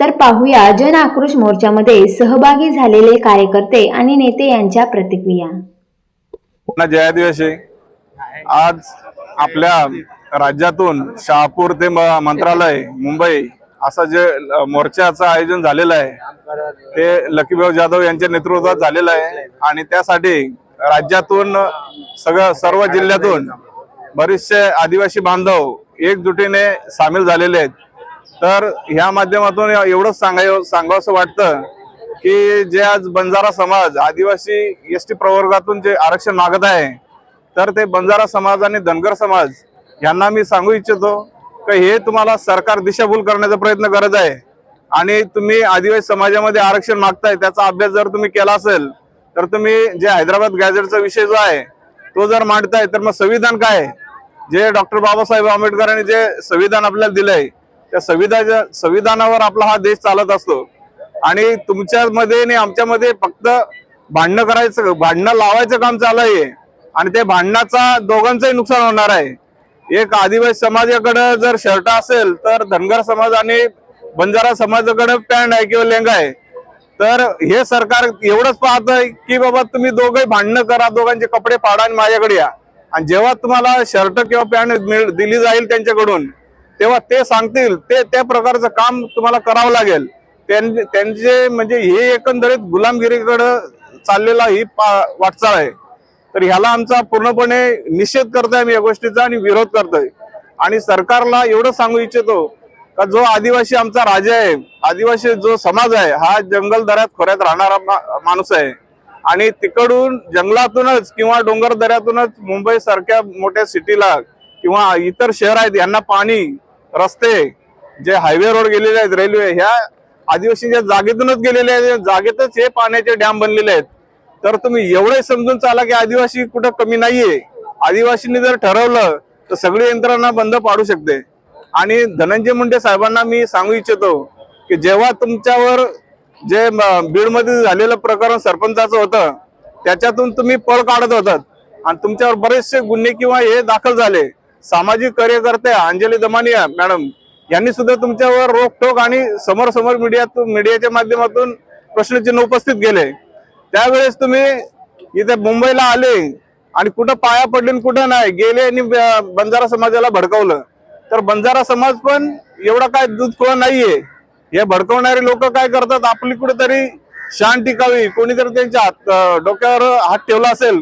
तर पाहूया जन आक्रोश मोर्चामध्ये सहभागी झालेले कार्यकर्ते आणि नेते यांच्या प्रतिक्रिया. पुन्हा जयादिवशी आज आपल्या राज्यातून शहापूर ते मंत्रालय मुंबई असा जे मोर्चाचं आयोजन झालेलं आहे ते लकीभाऊ जाधव यांच्या नेतृत्वात झालेलं आहे. आणि त्यासाठी राज्यातून सगळं सर्व जिल्ह्यातून बरेचसे आदिवासी बांधव एकजुटीने सामील झालेले आहेत. तर ह्या माध्यमातून एवढंच सांगाय सांगावंसं वाटतं की जे आज बंजारा समाज आदिवासी एस टी प्रवर्गातून जे आरक्षण मागत आहे तर ते बंजारा समाज आणि धनगर समाज यांना मी सांगू इच्छितो की हे तुम्हाला सरकार दिशाभूल करण्याचा प्रयत्न करत आहे आणि तुम्ही आदिवासी समाजामध्ये आरक्षण मागताय त्याचा अभ्यास जर तुम्ही केला असेल तर तुम्ही जे हैदराबाद गॅजेटचा विषय जो आहे तो जर मांडताय तर मग संविधान काय आहे? जे डॉक्टर बाबासाहेब आंबेडकरांनी जे संविधान आपल्याला दिलंय त्या संविधानाच्या संविधानावर आपला हा देश चालत असतो. आणि तुमच्यामध्ये आणि आमच्यामध्ये फक्त भांडणं करायचं भांडणं लावायचं काम चालू आहे. आणि ते भांडणाचा दोघांचंही नुकसान होणार आहे. एक आदिवासी समाजाकडं जर शर्ट असेल तर धनगर समाज आणि बंजारा समाजाकडे पॅन्ट आहे किंवा लेंगा आहे. तर हे सरकार एवढंच पाहतंय की बाबा तुम्ही दोघे भांडणं करा दोघांचे कपडे पाडा आणि माझ्याकडे या. आणि जेव्हा तुम्हाला शर्ट किंवा पॅन्ट दिली जाईल त्यांच्याकडून तेव्हा ते सांगतील ते त्या प्रकारचं काम तुम्हाला करावं लागेल. त्यां- त्यांचे म्हणजे हे एकंदरीत गुलामगिरीकडे चाललेला ही पा- वाटचाल आहे. तर ह्याला आमचा पूर्णपणे निषेध करतोय आम्ही या गोष्टीचा आणि विरोध करतोय. आणि सरकारला एवढं सांगू इच्छितो का जो आदिवासी आमचा राजा आहे आदिवासी जो समाज आहे हा जंगल दऱ्यात खोऱ्यात राहणारा मा- माणूस आहे. आणि तिकडून जंगलातूनच किंवा डोंगर दऱ्यातूनच मुंबई सारख्या मोठ्या सिटीला किंवा इतर शहर आहेत यांना पाणी रस्ते जे हायवे रोड गेलेले आहेत रेल्वे ह्या आदिवासीच्या जागेतूनच गेलेले आहेत जागेतच हे पाण्याचे डॅम बनलेले आहेत. तर तुम्ही एवढे समजून चाला की आदिवासी कुठं कमी नाहीये. आदिवासींनी जर ठरवलं तर सगळी यंत्रणा बंद पाडू शकते. आणि धनंजय मुंडे साहेबांना मी सांगू इच्छितो की जेव्हा तुमच्यावर जे बीडमध्ये झालेलं प्रकरण सरपंचाचं होतं त्याच्यातून तुम्ही पळ काढत होतात. आणि तुमच्यावर बरेचसे गुन्हे किंवा हे दाखल झाले. सामाजिक कार्यकर्ते अंजली दमानिया मॅडम यांनी सुद्धा तुमच्यावर रोखोक आणि समोर समोर मीडियातून मीडियाच्या माध्यमातून प्रश्नचिन्ह उपस्थित केले. त्यावेळेस तुम्ही इथे मुंबईला आले आणि कुठं पाया पडले आणि कुठं नाही गेले आणि बंजारा समाजाला भडकवलं. तर बंजारा समाज पण एवढा काय दूध नाहीये. हे भडकवणारे लोक काय करतात? आपली कुठेतरी शान टिकावी. कोणीतरी त्यांच्या हात डोक्यावर हात ठेवला असेल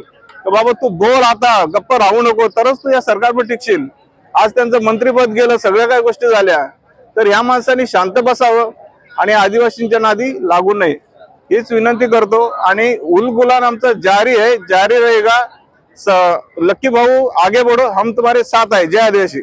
बाबा तू बोल आता गप्प राहू नको तरच तू या सरकारवर टिकशील. आज त्यांचं मंत्रीपद गेलं सगळ्या काय गोष्टी झाल्या. तर ह्या माणसाने शांत बसावं आणि आदिवासींच्या नादी लागू नये. हीच विनंती करतो. आणि उलगुलान आमचा जारी आहे जारी रहेगा. लक्की भाऊ आगे बढ़ो हम तुम्हारे साथ आहे. जय आदिवासी.